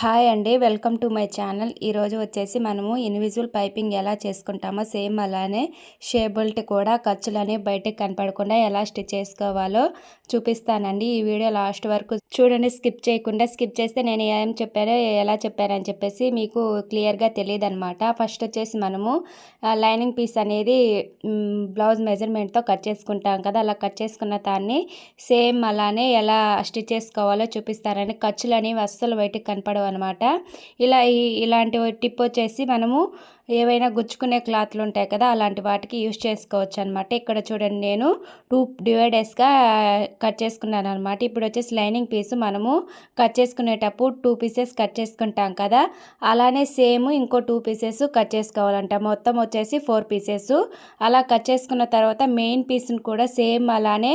Hi అండి. Welcome to my channel. ఈరోజు వచ్చేసి మనము ఇన్విజువల్ పైపింగ్ ఎలా చేసుకుంటామో సేమ్ అలానే షే బెల్ట్ కూడా ఖర్చులని బయటకు కనపడకుండా ఎలా స్టిచ్ చేసుకోవాలో చూపిస్తానండి. ఈ వీడియో లాస్ట్ వరకు చూడండి. స్కిప్ చేయకుండా స్కిప్ చేస్తే నేను ఏం చెప్పానో ఎలా చెప్పానని చెప్పేసి మీకు క్లియర్గా తెలియదు అనమాట ఫస్ట్ వచ్చేసి మనము లైనింగ్ పీస్ అనేది బ్లౌజ్ మెజర్మెంట్తో కట్ చేసుకుంటాం కదా. అలా కట్ చేసుకున్న దాన్ని సేమ్ అలానే ఎలా స్టిచ్ చేసుకోవాలో చూపిస్తానండి. ఖర్చులు అనేవి అస్సలు బయటకు కనపడవు అనమాట ఇలా ఇలాంటి టిప్ వచ్చేసి మనము ఏవైనా గుచ్చుకునే క్లాత్లు ఉంటాయి కదా అలాంటి వాటికి యూస్ చేసుకోవచ్చు అనమాట ఇక్కడ చూడండి నేను టూ డివైడర్స్గా కట్ చేసుకున్నాను అనమాట ఇప్పుడు వచ్చేసి లైనింగ్ పీస్ మనము కట్ చేసుకునేటప్పుడు టూ పీసెస్ కట్ చేసుకుంటాం కదా అలానే సేమ్ ఇంకో టూ పీసెస్ కట్ చేసుకోవాలంట. మొత్తం వచ్చేసి ఫోర్ పీసెస్. అలా కట్ చేసుకున్న తర్వాత మెయిన్ పీస్ని కూడా సేమ్ అలానే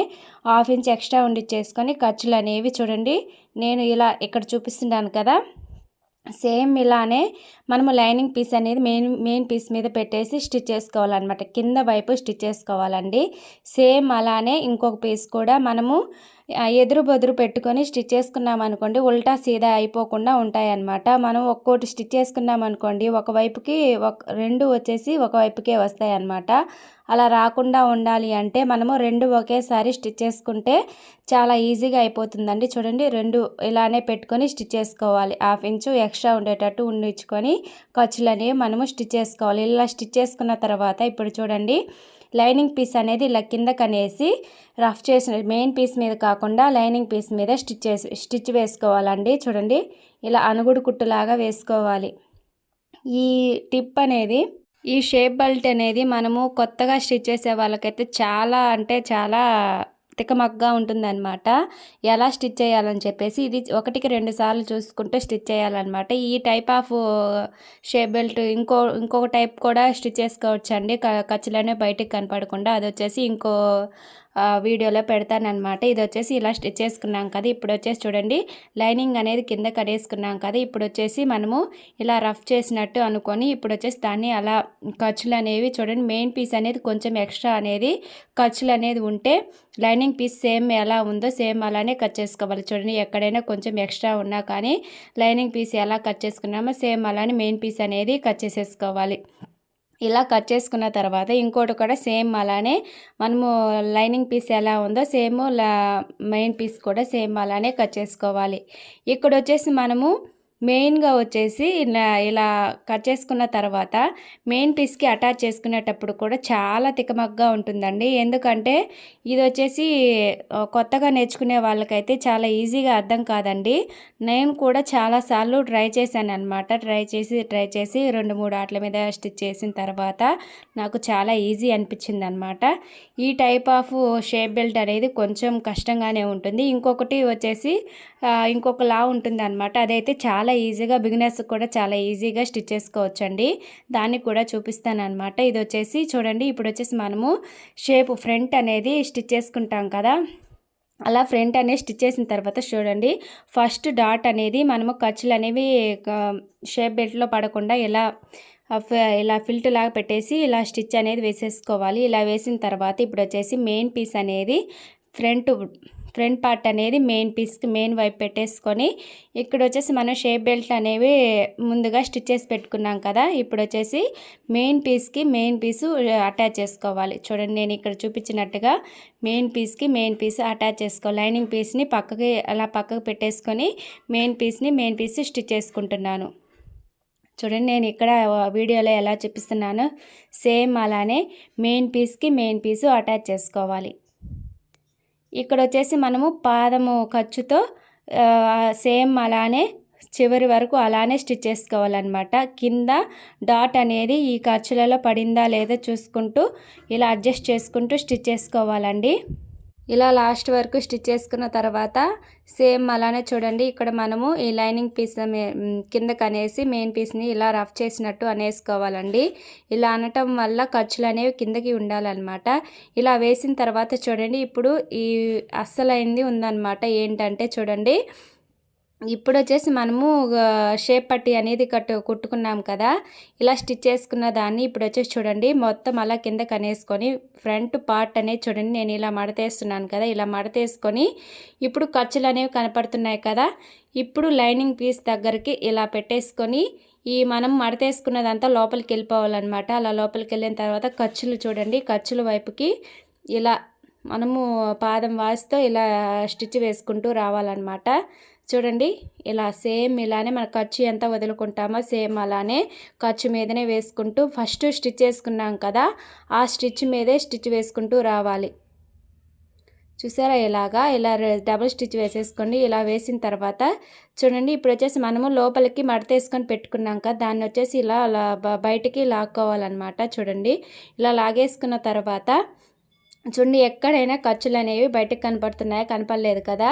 హాఫ్ ఇంచ్ ఎక్స్ట్రా ఉండి చేసుకొని ఖర్చులు అనేవి చూడండి. నేను ఇలా ఇక్కడ చూపిస్తున్నాను కదా. సేమ్ ఇలానే మనము లైనింగ్ పీస్ అనేది మెయిన్ మెయిన్ పీస్ మీద పెట్టేసి స్టిచ్ చేసుకోవాలన్నమాట. కింద వైపు స్టిచ్ చేసుకోవాలండి. సేమ్ అలానే ఇంకొక పీస్ కూడా మనము ఎదురు బెదురు పెట్టుకొని స్టిచ్ చేసుకున్నాం అనుకోండి ఉల్టా సీదా అయిపోకుండా ఉంటాయన్నమాట. మనం ఒక్కోటి స్టిచ్ చేసుకున్నాం అనుకోండి ఒకవైపుకి ఒక రెండు వచ్చేసి ఒకవైపుకే వస్తాయి అన్నమాట అలా రాకుండా ఉండాలి అంటే మనము రెండు ఒకేసారి స్టిచ్ చేసుకుంటే చాలా ఈజీగా అయిపోతుందండి. చూడండి రెండు ఇలానే పెట్టుకొని స్టిచ్ చేసుకోవాలి. హాఫ్ ఇంచు ఎక్స్ట్రా ఉండేటట్టు ఉండించుకొని ఖర్చులనేవి మనము స్టిచ్ చేసుకోవాలి. ఇలా స్టిచ్ చేసుకున్న తర్వాత ఇప్పుడు చూడండి లైనింగ్ పీస్ అనేది ఇలా కిందకనేసి రఫ్ చేసిన మెయిన్ పీస్ మీద కాకుండా లైనింగ్ పీస్ మీద స్టిచ్ చేసి స్టిచ్ వేసుకోవాలండి. చూడండి ఇలా అనుగుడు కుట్టులాగా వేసుకోవాలి. ఈ టిప్ అనేది ఈ షేప్ బెల్ట్ అనేది మనము కొత్తగా స్టిచ్ చేసే వాళ్ళకైతే చాలా అంటే చాలా తికమగ్గా ఉంటుందన్నమాట. ఎలా స్టిచ్ చేయాలని చెప్పేసి ఇది ఒకటికి రెండు సార్లు చూసుకుంటే స్టిచ్ చేయాలన్నమాట. ఈ టైప్ ఆఫ్ షే బెల్ట్ ఇంకో ఇంకొక టైప్ కూడా స్టిచ్ చేసుకోవచ్చు అండి ఖర్చులనే బయటికి కనపడకుండా అది వచ్చేసి ఇంకో వీడియోలో పెడతానమాట ఇది వచ్చేసి ఇలా స్టిచ్ చేసుకున్నాం కదా ఇప్పుడు వచ్చేసి చూడండి లైనింగ్ అనేది కింద కడేసుకున్నాం కదా ఇప్పుడు వచ్చేసి మనము ఇలా రఫ్ చేసినట్టు అనుకొని ఇప్పుడు వచ్చేసి దాన్ని అలా ఖర్చులు అనేవి చూడండి మెయిన్ పీస్ అనేది కొంచెం ఎక్స్ట్రా అనేది ఖర్చులు అనేది ఉంటే లైనింగ్ పీస్ సేమ్ ఎలా ఉందో సేమ్ అలానే కట్ చేసుకోవాలి. చూడండి ఎక్కడైనా కొంచెం ఎక్స్ట్రా ఉన్నా కానీ లైనింగ్ పీస్ ఎలా కట్ చేసుకున్నామో సేమ్ అలానే మెయిన్ పీస్ అనేది కట్ చేసేసుకోవాలి. ఇలా కట్ చేసుకున్న తర్వాత ఇంకోటి కూడా సేమ్ అలానే మనము లైనింగ్ పీస్ ఎలా ఉందో సేమ్ మెయిన్ పీస్ కూడా సేమ్ అలానే కట్ చేసుకోవాలి. ఇక్కడ వచ్చేసి మనము మెయిన్గా వచ్చేసి ఇలా ఇలా కట్ చేసుకున్న తర్వాత మెయిన్ పీస్కి అటాచ్ చేసుకునేటప్పుడు కూడా చాలా తికమగ్గా ఉంటుందండి. ఎందుకంటే ఇది వచ్చేసి కొత్తగా నేర్చుకునే వాళ్ళకైతే చాలా ఈజీగా అర్థం కాదండి. నేను కూడా చాలాసార్లు ట్రై చేశాను అనమాట ట్రై చేసి ట్రై చేసి రెండు మూడు ఆటల మీద స్టిచ్ చేసిన తర్వాత నాకు చాలా ఈజీ అనిపించింది అనమాట ఈ టైప్ ఆఫ్ షేప్ బెల్ట్ అనేది కొంచెం కష్టంగానే ఉంటుంది. ఇంకొకటి వచ్చేసి ఇంకొకలా ఉంటుంది అనమాట అదైతే చాలా ఈజీగా బిగినర్స్ కూడా చాలా ఈజీగా స్టిచ్ చేసుకోవచ్చండి. దాన్ని కూడా చూపిస్తాను అనమాట ఇది వచ్చేసి చూడండి ఇప్పుడు వచ్చేసి మనము షేప్ ఫ్రంట్ అనేది స్టిచ్ చేసుకుంటాం కదా. అలా ఫ్రంట్ అనేది స్టిచ్ చేసిన తర్వాత చూడండి ఫస్ట్ డాట్ అనేది మనము ఖర్చులు అనేవి షేప్ బెల్ట్లో పడకుండా ఇలా ఇలా ఫిల్ట్ లాగా పెట్టేసి ఇలా స్టిచ్ అనేది వేసేసుకోవాలి. ఇలా వేసిన తర్వాత ఇప్పుడు వచ్చేసి మెయిన్ పీస్ అనేది ఫ్రంట్ ఫ్రంట్ పార్ట్ అనేది మెయిన్ పీస్కి మెయిన్ వైపు పెట్టేసుకొని ఇక్కడ వచ్చేసి మనం షేప్ బెల్ట్ అనేవి ముందుగా స్టిచ్ చేసి పెట్టుకున్నాం కదా. ఇప్పుడు వచ్చేసి మెయిన్ పీస్కి మెయిన్ పీసు అటాచ్ చేసుకోవాలి. చూడండి నేను ఇక్కడ చూపించినట్టుగా మెయిన్ పీస్కి మెయిన్ పీస్ అటాచ్ చేసుకోవాలి లైనింగ్ పీస్ని పక్కకి అలా పక్కకు పెట్టేసుకొని మెయిన్ పీస్ని మెయిన్ పీస్ స్టిచ్ చేసుకుంటున్నాను. చూడండి నేను ఇక్కడ వీడియోలో ఎలా చూపిస్తున్నాను సేమ్ అలానే మెయిన్ పీస్కి మెయిన్ పీసు అటాచ్ చేసుకోవాలి. ఇక్కడ వచ్చేసి మనము పాదము ఖర్చుతో సేమ్ అలానే చివరి వరకు అలానే స్టిచ్ చేసుకోవాలన్నమాట. కింద డాట్ అనేది ఈ ఖర్చులలో పడిందా లేదా చూసుకుంటూ ఇలా అడ్జస్ట్ చేసుకుంటూ స్టిచ్ చేసుకోవాలండి. ఇలా లాస్ట్ వరకు స్టిచ్ చేసుకున్న తర్వాత సేమ్ అలానే చూడండి. ఇక్కడ మనము ఈ లైనింగ్ పీస్ కిందకు అనేసి మెయిన్ పీస్ని ఇలా రఫ్ చేసినట్టు అనేసుకోవాలండి. ఇలా అనటం వల్ల ఖర్చులు అనేవి కిందకి ఉండాలన్నమాట. ఇలా వేసిన తర్వాత చూడండి. ఇప్పుడు ఈ అస్సలైంది ఉందన్నమాట. ఏంటంటే చూడండి. ఇప్పుడు వచ్చేసి మనము షేప్ పట్టి అనేది కట్టు కుట్టుకున్నాం కదా. ఇలా స్టిచ్ చేసుకున్న దాన్ని ఇప్పుడు వచ్చేసి చూడండి. మొత్తం అలా కింద కనేసుకొని ఫ్రంట్ పార్ట్ అనేది చూడండి. నేను ఇలా మడతేస్తున్నాను కదా. ఇలా మడతేసుకొని ఇప్పుడు ఖర్చులు అనేవి కనపడుతున్నాయి కదా. ఇప్పుడు లైనింగ్ పీస్ దగ్గరికి ఇలా పెట్టేసుకొని ఈ మనం మడతేసుకున్నదంతా లోపలికి వెళ్ళిపోవాలన్నమాట. అలా లోపలికి వెళ్ళిన తర్వాత ఖర్చులు చూడండి. ఖర్చుల వైపుకి ఇలా మనము పాదం వాసితో ఇలా స్టిచ్ వేసుకుంటూ రావాలన్నమాట. చూడండి ఇలా సేమ్ ఇలానే మన ఖర్చు ఎంత వదులుకుంటామో సేమ్ అలానే ఖర్చు మీదనే వేసుకుంటూ ఫస్ట్ స్టిచ్ వేసుకున్నాం కదా ఆ స్టిచ్ మీదే స్టిచ్ వేసుకుంటూ రావాలి. చూసారా ఇలాగా ఇలా డబుల్ స్టిచ్ వేసేసుకోండి. ఇలా వేసిన తర్వాత చూడండి ఇప్పుడు వచ్చేసి మనము లోపలికి మడతేసుకొని పెట్టుకున్నాం కదా దాన్ని వచ్చేసి ఇలా బయటికి లాక్కోవాలన్నమాట చూడండి. ఇలా లాగేసుకున్న తర్వాత చూడండి ఎక్కడైనా ఖర్చులు అనేవి బయటకు కనపడుతున్నాయా కనపడలేదు కదా.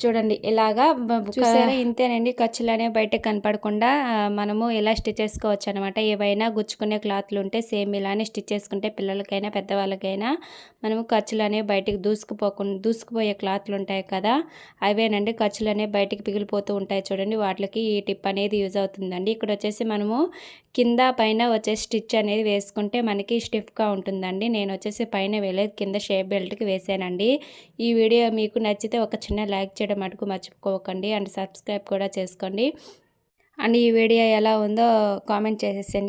చూడండి ఇలాగా చూసారా? ఇంతేనండి. ఖర్చులు అనేవి బయటకు కనపడకుండా మనము ఇలా స్టిచ్ చేసుకోవచ్చు అనమాట ఏవైనా గుచ్చుకునే క్లాత్లు ఉంటే సేమ్ ఇలానే స్టిచ్ చేసుకుంటే పిల్లలకైనా పెద్దవాళ్ళకైనా మనము ఖర్చులు అనేవి బయటికి దూసుకుపోకుండా దూసుకుపోయే క్లాత్లు ఉంటాయి కదా అవేనండి ఖర్చులు అనేవి బయటికి పిగిలిపోతూ ఉంటాయి చూడండి. వాటికి ఈ టిప్ అనేది యూజ్ అవుతుందండి. ఇక్కడ వచ్చేసి మనము కింద పైన వచ్చేసి స్టిచ్ అనేది వేసుకుంటే మనకి స్టిఫ్గా ఉంటుందండి. నేను వచ్చేసి పైన వేలేదు కింద షేప్ బెల్ట్కి వేసానండి. ఈ వీడియో మీకు నచ్చితే ఒక చిన్న లైక్ చేయడం మటుకు మర్చిపోకండి. అండ్ సబ్స్క్రైబ్ కూడా చేసుకోండి. అండ్ ఈ వీడియో ఎలా ఉందో కామెంట్ చేసేసండి